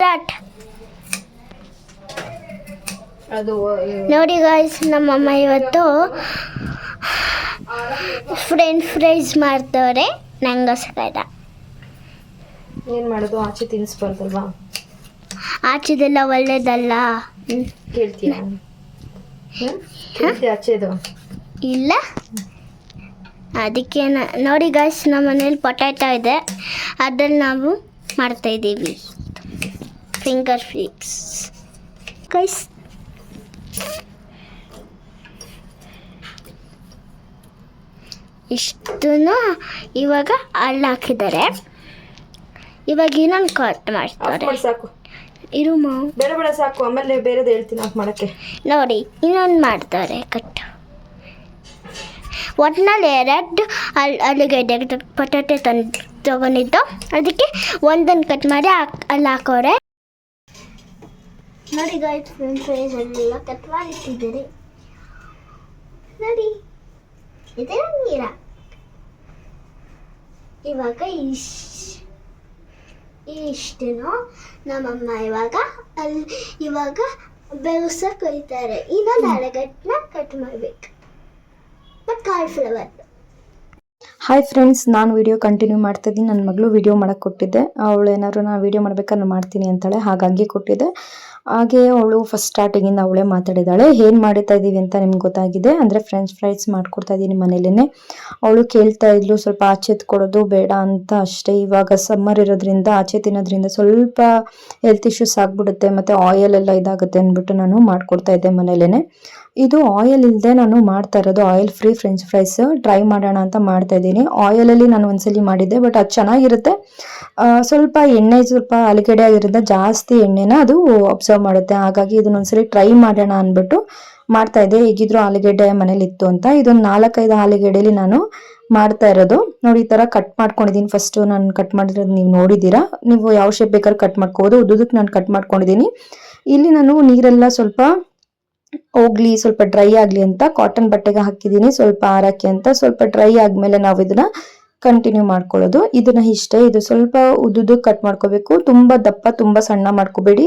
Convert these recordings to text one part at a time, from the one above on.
Start. ನೋಡಿ guys ನಮ್ಮಮ್ಮ ಇವತ್ತು ಫ್ರೆಂಚ್ ಫ್ರೈಸ್ ಮಾಡ್ತವ್ರೆ ನಂಗೋಸ್ಕರ. ಏನು ಮಾಡೋದು? ಆಚೆ ತಿನ್ನಿಸ್ಬಾರ್ದಲ್ವಾ ಆಚೆದೆಲ್ಲ ಒಳ್ಳೇದಲ್ಲ. ಕೇಳ್ತೀಯ? ಆಚೆದು? ಇಲ್ಲ. ಅದಕ್ಕೆ ನೋಡಿ ಗಾಯ್ಸ್ ನಮ್ಮ ಮನೇಲಿ ಪೊಟ್ಯಾಟೊ ಇದೆ. ಅದ್ರಲ್ಲಿ ನಾವು ಮಾಡ್ತಾ ಇದ್ದೀವಿ. ಫಿಂಗರ್ ಫ್ಲಿಕ್ಸ್ ಗೈಸ್ ಇಷ್ಟೂ ಇವಾಗ ಅಲ್ಲಿ ಹಾಕಿದ್ದಾರೆ. ಇವಾಗ ಇನ್ನೊಂದು ಕಟ್ ಮಾಡ್ತಾರೆ. ಸಾಕು. ಮಾವು. ಬೇಡ ಬೇಡ ಸಾಕು ಆಮೇಲೆ ಬೇರೆದು ಹೇಳ್ತೀನಿ ಆಫ್ ಮಾಡಕ್ಕೆ. ನೋಡಿ ಇನ್ನೊಂದು ಮಾಡ್ತಾರೆ ಕಟ್ ಒಟ್ಟಿನಲ್ಲಿ ಎರಡು ಅಲ್ಲಿ ಅಲ್ಲಿಗೆ ಪಟಾಟೆ ತಂದು ತಗೊಂಡಿದ್ದು. ಅದಕ್ಕೆ ಒಂದನ್ನು ಕಟ್ ಮಾಡಿ ಹಾಕ್- ಅಲ್ಲಿ ಹಾಕೋರೆ. ನೋಡಿ ಫ್ರೈಸ್ ಎಲ್ಲ ಕಟ್ ಮಾಡಿಟ್ಟಿದ್ದೀರಿ. ನೋಡಿ. ಇದೇ ನೀರ. ಇವಾಗ ಇಶ್, ಇಷ್ಟೇನೋ ನಮ್ಮಮ್ಮ ಇವಾಗ ಅಲ್ಲಿ ಇವಾಗ ಬೆವಸಕ್ಕೆ ಕೊಯ್ತಾರೆ. ಇನ್ನೊಂದು ಅಳೆಗಟ್ಟನ್ನ ಕಟ್ ಮಾಡಬೇಕು. ಮತ್ತು ಕಾಲ್ಫ್ಲವರ್ ಹಾಯ್ ಫ್ರೆಂಡ್ಸ್ ನಾನು ವಿಡಿಯೋ ಕಂಟಿನ್ಯೂ ಮಾಡ್ತಾ ಇದ್ದೀನಿ. ನನ್ನ ಮಗಳು ವಿಡಿಯೋ ಮಾಡಕ್ಕೆ ಕೊಟ್ಟಿದ್ದೆ. ಅವಳು ಏನಾದ್ರು ನಾನು ವಿಡಿಯೋ ಮಾಡಬೇಕಾದ್ರೆ ಮಾಡ್ತೀನಿ ಅಂತಾಳೆ. ಹಾಗಾಗಿ ಕೊಟ್ಟಿದ್ದೆ. ಹಾಗೆ ಅವಳು ಫಸ್ಟ್ ಸ್ಟಾರ್ಟಿಂಗಿಂದ ಅವಳೇ ಮಾತಾಡಿದಾಳೆ. ಏನು ಮಾಡ್ತಾ ಇದ್ದೀವಿ ಅಂತ ನಿಮ್ಗೆ ಗೊತ್ತಾಗಿದೆ? ಅಂದರೆ ಫ್ರೆಂಚ್ ಫ್ರೈಸ್ ಮಾಡ್ಕೊಡ್ತಾ ಇದ್ದೀನಿ ಮನೇಲೇನೆ. ಅವಳು ಕೇಳ್ತಾ ಇದ್ಲು, ಸ್ವಲ್ಪ ಆಚೆ ಕೊಡೋದು ಬೇಡ ಅಂತ ಅಷ್ಟೇ. ಇವಾಗ ಸಮ್ಮರ್ ಇರೋದ್ರಿಂದ, ಆಚೆ ತಿನ್ನೋದ್ರಿಂದ ಸ್ವಲ್ಪ ಹೆಲ್ತ್ ಇಶ್ಯೂಸ್ ಆಗ್ಬಿಡುತ್ತೆ, ಮತ್ತು ಆಯಿಲ್ ಎಲ್ಲ ಇದಾಗುತ್ತೆ ಅಂದ್ಬಿಟ್ಟು ನಾನು ಮಾಡ್ಕೊಡ್ತಾ ಇದ್ದೆ ಮನೇಲೇ ಇದು ಆಯಿಲ್ ಇಲ್ಲದೆ ನಾನು ಮಾಡ್ತಾ ಇರೋದು. Oil free french fries try ಮಾಡೋಣ ಅಂತ ಮಾಡ್ತಾ ಇದ್ದೀನಿ. ಆಯಿಲಲ್ಲಿ ನಾನು ಒಂದ್ಸಲಿ ಮಾಡಿದ್ದೆ ಬಟ್ ಅದು ಚೆನ್ನಾಗಿರುತ್ತೆ. ಸ್ವಲ್ಪ ಎಣ್ಣೆ, ಸ್ವಲ್ಪ ಅಲಿಗಡೆ ಆಗಿರೋದ್ರಿಂದ ಜಾಸ್ತಿ ಎಣ್ಣೆನ ಅದು ಅಬ್ಸರ್ವ್ ಮಾಡುತ್ತೆ. ಹಾಗಾಗಿ ಇದನ್ನ ಒಂದ್ಸಲಿ ಟ್ರೈ ಮಾಡೋಣ ಅಂದ್ಬಿಟ್ಟು ಮಾಡ್ತಾ ಇದ್ದೆ. ಹೇಗಿದ್ರು ಆಲೂಗೆಡ್ಡೆ ಮನೇಲಿ ಇತ್ತು ಅಂತ. ಇದೊಂದು ನಾಲ್ಕೈದು ಆಲೂಗೆಡ್ಡೆಲಿ ನಾನು ಮಾಡ್ತಾ ಇರೋದು. ನೋಡಿ, ಈ ತರ ಕಟ್ ಮಾಡ್ಕೊಂಡಿದ್ದೀನಿ. ಫಸ್ಟ್ ನಾನು ಕಟ್ ಮಾಡಿರೋದು ನೀವು ನೋಡಿದ್ದೀರಾ? ನೀವು ಯಾವ ಶೇಪ್ ಬೇಕಾದ್ರೂ ಕಟ್ ಮಾಡ್ಕೋಬೋದು. ಉದ್ದುದಕ್ಕೆ ನಾನು ಕಟ್ ಮಾಡ್ಕೊಂಡಿದ್ದೀನಿ. ಇಲ್ಲಿ ನಾನು ನೀರೆಲ್ಲ ಸ್ವಲ್ಪ ಹೋಗ್ಲಿ, ಸ್ವಲ್ಪ ಡ್ರೈ ಆಗ್ಲಿ ಅಂತ ಕಾಟನ್ ಬಟ್ಟೆಗೆ ಹಾಕಿದ್ದೀನಿ, ಸ್ವಲ್ಪ ಆರಕ್ಕೆ ಅಂತ. ಸ್ವಲ್ಪ ಡ್ರೈ ಆದ್ಮೇಲೆ ನಾವು ಇದನ್ನ ಕಂಟಿನ್ಯೂ ಮಾಡ್ಕೊಳ್ಳೋದು. ಇದನ್ನ ಇಷ್ಟೇ, ಇದು ಸ್ವಲ್ಪ ಉದ್ದುದ್ದು ಕಟ್ ಮಾಡ್ಕೋಬೇಕು. ತುಂಬಾ ದಪ್ಪ, ತುಂಬಾ ಸಣ್ಣ ಮಾಡ್ಕೋಬೇಡಿ.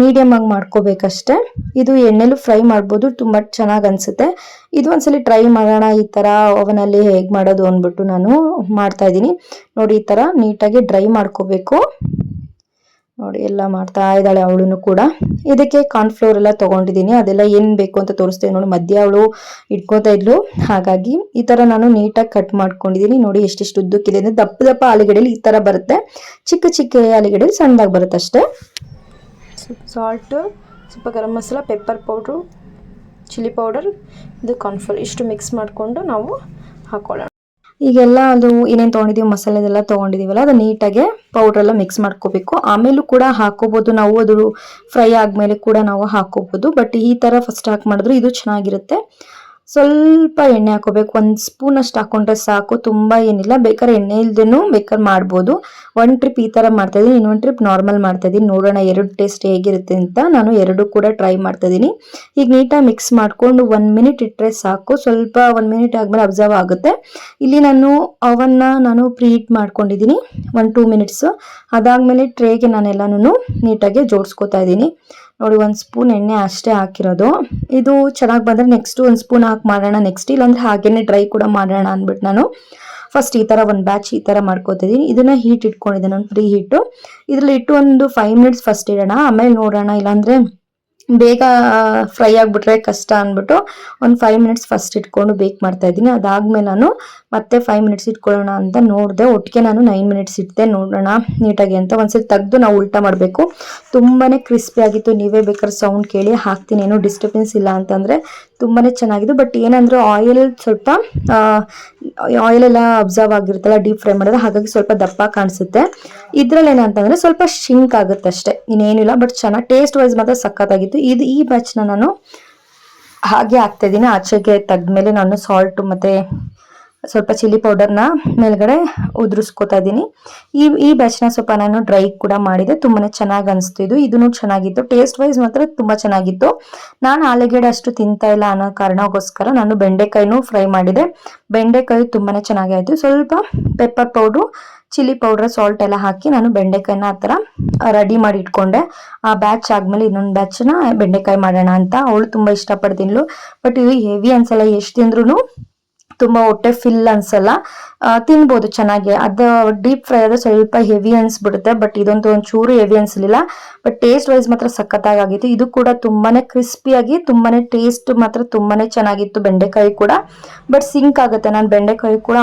ಮೀಡಿಯಂ ಆಗಿ ಮಾಡ್ಕೋಬೇಕಷ್ಟೇ. ಇದು ಎಣ್ಣೆಲು ಫ್ರೈ ಮಾಡ್ಬೋದು, ತುಂಬಾ ಚೆನ್ನಾಗಿ ಅನ್ಸುತ್ತೆ. ಇದು ಒಂದ್ಸಲಿ ಟ್ರೈ ಮಾಡೋಣ, ಈ ತರ ಅವನಲ್ಲಿ ಹೇಗ್ ಮಾಡೋದು ಅಂದ್ಬಿಟ್ಟು ನಾನು ಮಾಡ್ತಾ ಇದ್ದೀನಿ. ನೋಡಿ, ಈ ತರ ನೀಟಾಗಿ ಡ್ರೈ ಮಾಡ್ಕೋಬೇಕು. ನೋಡಿ, ಎಲ್ಲ ಮಾಡ್ತಾ ಇದ್ದಾಳೆ ಅವಳು ಕೂಡ. ಇದಕ್ಕೆ ಕಾರ್ನ್ಫ್ಲೋರ್ ಎಲ್ಲ ತಗೊಂಡಿದ್ದೀನಿ. ಅದೆಲ್ಲ ಏನು ಬೇಕು ಅಂತ ತೋರಿಸ್ತೇವೆ ನೋಡಿ. ಮಧ್ಯ ಅವಳು ಇಟ್ಕೋತಾ ಇದ್ಲು. ಹಾಗಾಗಿ ಈ ತರ ನಾನು ನೀಟಾಗಿ ಕಟ್ ಮಾಡ್ಕೊಂಡಿದ್ದೀನಿ. ನೋಡಿ, ಎಷ್ಟೆಷ್ಟು ಉದ್ದಕ್ಕಿದೆ ಅಂದ್ರೆ ದಪ್ಪ ದಪ್ಪ ಆಲೂಗಡೆಯಲ್ಲಿ ಈ ತರ ಬರುತ್ತೆ. ಚಿಕ್ಕ ಚಿಕ್ಕ ಆಲೂಗಡೆಯಲ್ಲಿ ಸಣ್ಣದಾಗಿ ಬರುತ್ತೆ ಅಷ್ಟೇ. ಸ್ವಲ್ಪ ಸಾಲ್ಟು ಸ್ವಲ್ಪ garam masala pepper powder chilli powder ಇದು ಕಾರ್ನ್ಫ್ಲೋರ್ ಇಷ್ಟು ಮಿಕ್ಸ್ ಮಾಡಿಕೊಂಡು ನಾವು ಹಾಕೊಳ್ಳೋಣ. ಈಗೆಲ್ಲ ಅದು ಏನೇನು ತೊಗೊಂಡಿದ್ದೀವಿ ಮಸಾಲೆ ಎಲ್ಲ ತೊಗೊಂಡಿದ್ದೀವಲ್ಲ ಅದು ನೀಟಾಗಿ ಪೌಡ್ರೆಲ್ಲ ಮಿಕ್ಸ್ ಮಾಡ್ಕೋಬೇಕು. ಆಮೇಲೂ ಕೂಡ ಹಾಕೋಬೋದು ನಾವು, ಅದು ಫ್ರೈ ಆದಮೇಲೆ ಕೂಡ ನಾವು ಹಾಕೋಬೋದು. ಬಟ್ ಈ ಥರ ಫಸ್ಟ್ ಹಾಕಿ ಮಾಡಿದ್ರೆ ಇದು ಚೆನ್ನಾಗಿರುತ್ತೆ. ಸ್ವಲ್ಪ ಎಣ್ಣೆ ಹಾಕೋಬೇಕು. ಒಂದು ಸ್ಪೂನ್ ಅಷ್ಟು ಹಾಕೊಂಡ್ರೆ ಸಾಕು. ತುಂಬ ಏನಿಲ್ಲ. ಬೇಕಾದ್ರೆ ಎಣ್ಣೆ ಇಲ್ದೇನು ಬೇಕಾದ್ರೆ ಮಾಡ್ಬೋದು. ಒನ್ ಟ್ರಿಪ್ ಈ ಥರ ಮಾಡ್ತಾ ಇದ್ದೀನಿ ಇನ್ನೊಂದು ಟ್ರಿಪ್ ನಾರ್ಮಲ್ ಮಾಡ್ತಾ ಇದ್ದೀನಿ ನೋಡೋಣ ಎರಡು ಟೇಸ್ಟ್ ಹೇಗಿರುತ್ತೆ ಅಂತ ನಾನು ಎರಡು ಕೂಡ ಟ್ರೈ ಮಾಡ್ತಾ ಇದ್ದೀನಿ ಈಗ ನೀಟಾಗಿ ಮಿಕ್ಸ್ ಮಾಡಿಕೊಂಡು ಒನ್ ಮಿನಿಟ್ ಇಟ್ಟರೆ ಸಾಕು. ಸ್ವಲ್ಪ ಒನ್ ಮಿನಿಟ್ ಆದಮೇಲೆ ಅಬ್ಸರ್ವ್ ಆಗುತ್ತೆ. ಇಲ್ಲಿ ನಾನು ಅವನ್ನ ನಾನು ಪ್ರೀಟ್ ಮಾಡ್ಕೊಂಡಿದ್ದೀನಿ ಒನ್ ಟೂ ಮಿನಿಟ್ಸು ಅದಾದಮೇಲೆ ಟ್ರೇಗೆ ನಾನೆಲ್ಲನೂ ನೀಟಾಗಿ ಜೋಡಿಸ್ಕೋತಾ ಇದ್ದೀನಿ ನೋಡಿ, ಒಂದು ಸ್ಪೂನ್ ಎಣ್ಣೆ ಅಷ್ಟೇ ಹಾಕಿರೋದು. ಇದು ಚೆನ್ನಾಗಿ ಬಂದರೆ ನೆಕ್ಸ್ಟ್ ಒಂದು ಸ್ಪೂನ್ ಹಾಕಿ ಮಾಡೋಣ ನೆಕ್ಸ್ಟ್ ಇಲ್ಲಾಂದರೆ ಹಾಗೇನೆ ಡ್ರೈ ಕೂಡ ಮಾಡೋಣ ಅಂದ್ಬಿಟ್ಟು ನಾನು. ಫಸ್ಟ್ ಈ ಥರ ಒಂದು ಬ್ಯಾಚ್ ಈ ಥರ ಮಾಡ್ಕೋತಿದ್ದೀನಿ ಇದನ್ನು ಹೀಟ್ ಇಟ್ಕೊಂಡಿದ್ದೆ ನಾನು ಫ್ರೀ ಹೀಟು ಇದರಲ್ಲಿ ಇಟ್ಟು ಒಂದು ಫೈವ್ ಮಿನಿಟ್ಸ್ ಫಸ್ಟ್ ಇಡೋಣ. ಆಮೇಲೆ ನೋಡೋಣ, ಇಲ್ಲಾಂದರೆ ಬೇಗ ಫ್ರೈ ಆಗಿಬಿಟ್ರೆ ಕಷ್ಟ ಅಂದ್ಬಿಟ್ಟು ಒಂದು ಫೈವ್ ಮಿನಿಟ್ಸ್ ಫಸ್ಟ್ ಇಟ್ಕೊಂಡು ಬೇಕ್ ಮಾಡ್ತಾಯಿದ್ದೀನಿ ಅದಾದಮೇಲೆ ಅದಾದ್ಮೇಲೆ ನಾನು ಮತ್ತೆ ಫೈವ್ ಮಿನಿಟ್ಸ್ ಇಟ್ಕೊಳ್ಳೋಣ ಅಂತ ನೋಡಿದೆ. ಒಟ್ಟಿಗೆ ನಾನು ನೈನ್ ಮಿನಿಟ್ಸ್ ಇಟ್ಟೆ ನೋಡೋಣ ನೀಟಾಗಿ ಅಂತ. ಒಂದ್ಸರಿ ತೆಗೆದು ನಾವು ಉಲ್ಟಾ ಮಾಡಬೇಕು. ತುಂಬಾ ಕ್ರಿಸ್ಪಿ ಆಗಿತ್ತು. ನೀವೇ ಬೇಕಾದ್ರೆ ಸೌಂಡ್ ಕೇಳಿ ಹಾಕ್ತೀನಿ. ಏನೂ ಡಿಸ್ಟರ್ಬೆನ್ಸ್ ಇಲ್ಲ ಅಂತಂದರೆ ತುಂಬಾ ಚೆನ್ನಾಗಿದೆ ಬಟ್ ಏನಂದ್ರೆ ಆಯಿಲ್ ಸ್ವಲ್ಪ ಆಯಿಲ್ ಎಲ್ಲ ಅಬ್ಸರ್ವ್ ಆಗಿರುತ್ತಲ್ಲ ಡೀಪ್ ಫ್ರೈ ಮಾಡಿದ್ರೆ ಹಾಗಾಗಿ ಸ್ವಲ್ಪ ದಪ್ಪ ಕಾಣಿಸುತ್ತೆ. ಇದರಲ್ಲಿ ಏನಂತಂದರೆ ಸ್ವಲ್ಪ ಶಿಂಕ್ ಆಗುತ್ತೆ ಅಷ್ಟೇ. ಇನ್ನೇನಿಲ್ಲ ಬಟ್ ಚೆನ್ನಾಗಿ ಟೇಸ್ಟ್ ವೈಸ್ ಮಾತ್ರ ಸಖತ್ತಾಗಿತ್ತು. ಇದು ಈ ಬ್ಯಾಚ್ನ ನಾನು ಹಾಗೆ ಹಾಕ್ತಾ ಇದ್ದೀನಿ. ಆಚೆಗೆ ತೆಗ್ದ್ಮೇಲೆ ನಾನು ಸಾಲ್ಟು ಮತ್ತೆ ಸ್ವಲ್ಪ ಚಿಲ್ಲಿ ಪೌಡರ್ನ ಮೇಲ್ಗಡೆ ಉದುರಿಸ್ಕೊತಾ ಇದ್ದೀನಿ. ಈ ಈ ಬ್ಯಾಚ್ನ ಸ್ವಲ್ಪ ನಾನು ಡ್ರೈ ಕೂಡ ಮಾಡಿದೆ ತುಂಬಾ ಚೆನ್ನಾಗಿ ಅನಿಸ್ತು ಇದು. ಇದೂ ಚೆನ್ನಾಗಿತ್ತು. ಟೇಸ್ಟ್ ವೈಸ್ ಮಾತ್ರ ತುಂಬಾ ಚೆನ್ನಾಗಿತ್ತು. ನಾನು ಆಲೂಗೆಡ್ಡೆ ಅಷ್ಟು ತಿಂತಾ ಇಲ್ಲ ಅನ್ನೋ ಕಾರಣಕ್ಕೋಸ್ಕರ ನಾನು ಬೆಂಡೆಕಾಯಿನೂ ಫ್ರೈ ಮಾಡಿದೆ. ಬೆಂಡೆಕಾಯಿ ತುಂಬಾ ಚೆನ್ನಾಗಿ ಆಯಿತು. ಸ್ವಲ್ಪ pepper powder chilli powder salt ಎಲ್ಲ ಹಾಕಿ ನಾನು ಬೆಂಡೆಕಾಯಿನ ಆ ಥರ ರೆಡಿ ಮಾಡಿ ಇಟ್ಕೊಂಡೆ. ಆ ಬ್ಯಾಚ್ ಆದಮೇಲೆ ಇನ್ನೊಂದು ಬ್ಯಾಚ್ನ ಬೆಂಡೆಕಾಯಿ ಮಾಡೋಣ ಅಂತ. ಅವಳು ತುಂಬ ಇಷ್ಟಪಡ್ತೀನಿ ಬಟ್ ಇದು ಹೆವಿ ಅನ್ಸಲ್ಲ, ಎಷ್ಟು ತಿಂದ್ರೂ ತುಂಬ ಹೊಟ್ಟೆ ಫಿಲ್ ಅನ್ಸಲ್ಲ. ತಿನ್ಬೋದು ಚೆನ್ನಾಗಿ. ಅದು ಡೀಪ್ ಫ್ರೈ ಆದರೆ ಸ್ವಲ್ಪ ಹೆವಿ ಅನ್ಸ್ಬಿಡುತ್ತೆ ಬಟ್ ಇದೊಂದು ಒಂಚೂರು ಹೆವಿ ಅನ್ಸಲಿಲ್ಲ. ಬಟ್ ಟೇಸ್ಟ್ ವೈಸ್ ಮಾತ್ರ ಸಖತ್ತಾಗಿ ಆಗಿತ್ತು ಇದು ಕೂಡ ತುಂಬಾನೇ ಕ್ರಿಸ್ಪಿಯಾಗಿ ತುಂಬಾನೇ ಟೇಸ್ಟ್ ಮಾತ್ರ ತುಂಬಾನೇ ಚೆನ್ನಾಗಿತ್ತು ಬೆಂಡೆಕಾಯಿ ಕೂಡ. ಬಟ್ ಸಿಂಕ್ ಆಗುತ್ತೆ. ನಾನು ಬೆಂಡೆಕಾಯಿ ಕೂಡ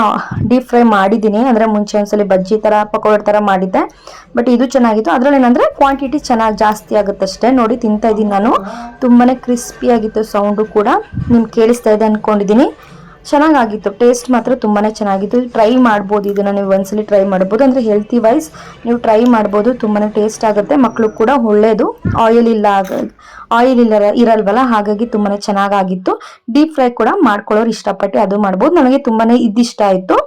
ಡೀಪ್ ಫ್ರೈ ಮಾಡಿದ್ದೀನಿ. ಅಂದರೆ ಮುಂಚೆ ಒಂದ್ಸಲಿ ಬಜ್ಜಿ ಥರ ಪಕೋಡ ಥರ ಮಾಡಿದ್ದೆ. ಬಟ್ ಇದು ಚೆನ್ನಾಗಿತ್ತು. ಅದ್ರಲ್ಲಿ ಏನಂದರೆ ಕ್ವಾಂಟಿಟಿ ಚೆನ್ನಾಗಿ ಜಾಸ್ತಿ ಆಗುತ್ತೆ ಅಷ್ಟೇ. ನೋಡಿ ತಿಂತಾ ಇದ್ದೀನಿ ನಾನು. ತುಂಬಾನೇ ಕ್ರಿಸ್ಪಿಯಾಗಿತ್ತು ಸೌಂಡು ಕೂಡ. ನಿಮ್ಗೆ ಕೇಳಿಸ್ತಾ ಇದೆ ಅನ್ಕೊಂಡಿದ್ದೀನಿ. ಚೆನ್ನಾಗಾಗಿತ್ತು. ಟೇಸ್ಟ್ ಮಾತ್ರ ತುಂಬಾ ಚೆನ್ನಾಗಿತ್ತು. ಟ್ರೈ ಮಾಡ್ಬೋದು. ಇದನ್ನು ನೀವು ಒಂದ್ಸಲಿ ಟ್ರೈ ಮಾಡ್ಬೋದು. ಅಂದರೆ ಹೆಲ್ತಿ ವೈಸ್ ನೀವು ಟ್ರೈ ಮಾಡ್ಬೋದು. ತುಂಬಾ ಟೇಸ್ಟ್ ಆಗುತ್ತೆ. ಮಕ್ಕಳು ಕೂಡ ಒಳ್ಳೆಯದು ಆಯಿಲ್ ಇಲ್ಲ ಆಯಿಲ್ ಇಲ್ಲ ಇರಲ್ವಲ್ಲ? ಹಾಗಾಗಿ ತುಂಬಾ ಚೆನ್ನಾಗಾಗಿತ್ತು. ಡೀಪ್ ಫ್ರೈ ಕೂಡ ಮಾಡ್ಕೊಳ್ಳೋರು ಇಷ್ಟಪಟ್ಟು ಅದು ಮಾಡ್ಬೋದು. ನನಗೆ ತುಂಬಾ ಇದಿಷ್ಟ ಆಯಿತು.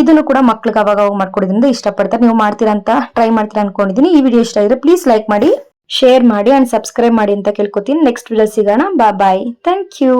ಇದನ್ನು ಕೂಡ ಮಕ್ಳಿಗೆ ಅವಾಗ ಮಾಡ್ಕೊಡೋದ್ರಿಂದ ಇಷ್ಟಪಡ್ತಾರೆ. ನೀವು ಮಾಡ್ತೀರಾ ಅಂತ ಟ್ರೈ ಮಾಡ್ತೀರಾ ಅನ್ಕೊಂಡಿದ್ದೀನಿ ಈ ವಿಡಿಯೋ ಇಷ್ಟ ಆದರೆ ಪ್ಲೀಸ್ ಲೈಕ್ ಮಾಡಿ ಶೇರ್ ಮಾಡಿ ಆ್ಯಂಡ್ ಸಬ್ಸ್ಕ್ರೈಬ್ ಮಾಡಿ ಅಂತ ಕೇಳ್ಕೊತೀನಿ. ನೆಕ್ಸ್ಟ್ ವಿಡಿಯೋ ಸಿಗೋಣ. ಬಾ ಬಾಯ್ ಥ್ಯಾಂಕ್ ಯು